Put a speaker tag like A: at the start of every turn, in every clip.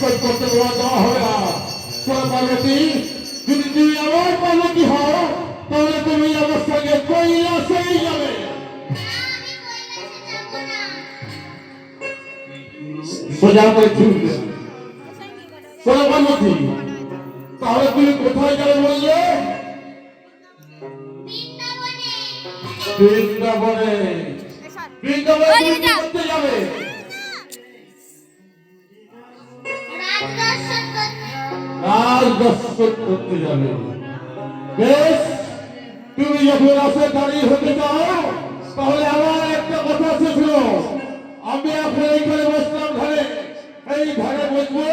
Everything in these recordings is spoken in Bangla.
A: করতে তাহলে তুমি সঙ্গে যাবে সোজা তাহলে তুমি কোথায় যাবে বললে? বৃন্দাবনে। বৃন্দাবনে তুমি কি করতে যাবে। রাজ দর্শন করতে যাবে। বেশ তুমি যখন আসে দাঁড়িয়ে হতে চাও তাহলে আমার একটা কথা শুনো। আমি এখন এইখানে বসলাম ধারে এই ধারে বসবো।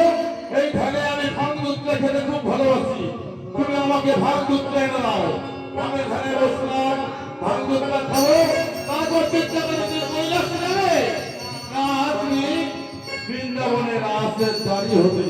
A: এই ধারে আমি ভাঙ দুধটা খেতে খুব ভালোবাসি। তুমি আমাকে ভাঙ দুধটা এনে দাও। আমি ধারে বসলাম। ভাঙ দুধটা খাব তারপর চিন্তা করে কৈলাসে যাবে না বৃন্দাবনের আশ্রয় দাঁড়িয়ে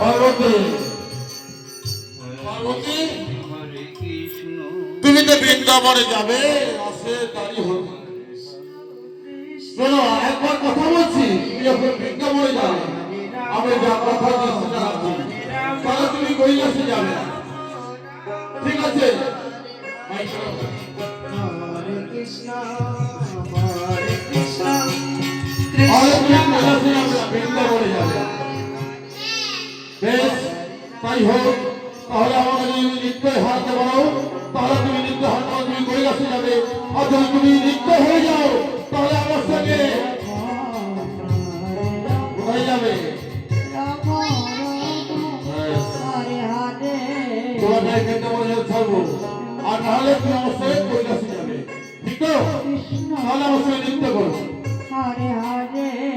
A: পার্বতী। তুমি তো বৃন্দাবনে যাবে, আসে দাঁড়িয়ে হবে। শোনো, একবার কথা বলছি, তুমি যখন বৃন্দাবনে যাবে, আমি যা কথা সেটা তাহলে তুমি কৈলাসে যাবে। ঠিক আছে? তাই হোক, তাহলে আমাকে যদি নিত্যই হারাতে পারো তাহলে তুমি নিত্য হারাতে তুমি কৈলাসে যাবে। আর যদি তুমি নিত্য হয়ে যাও, তাহলে আমার সঙ্গে কোথায় যাবে? আর নাহলে তুমি আমার সঙ্গে কৈলাসে যাবে। ঠিক তো? তাহলে আমার সঙ্গে নৃত্য করো।
B: হরে হরে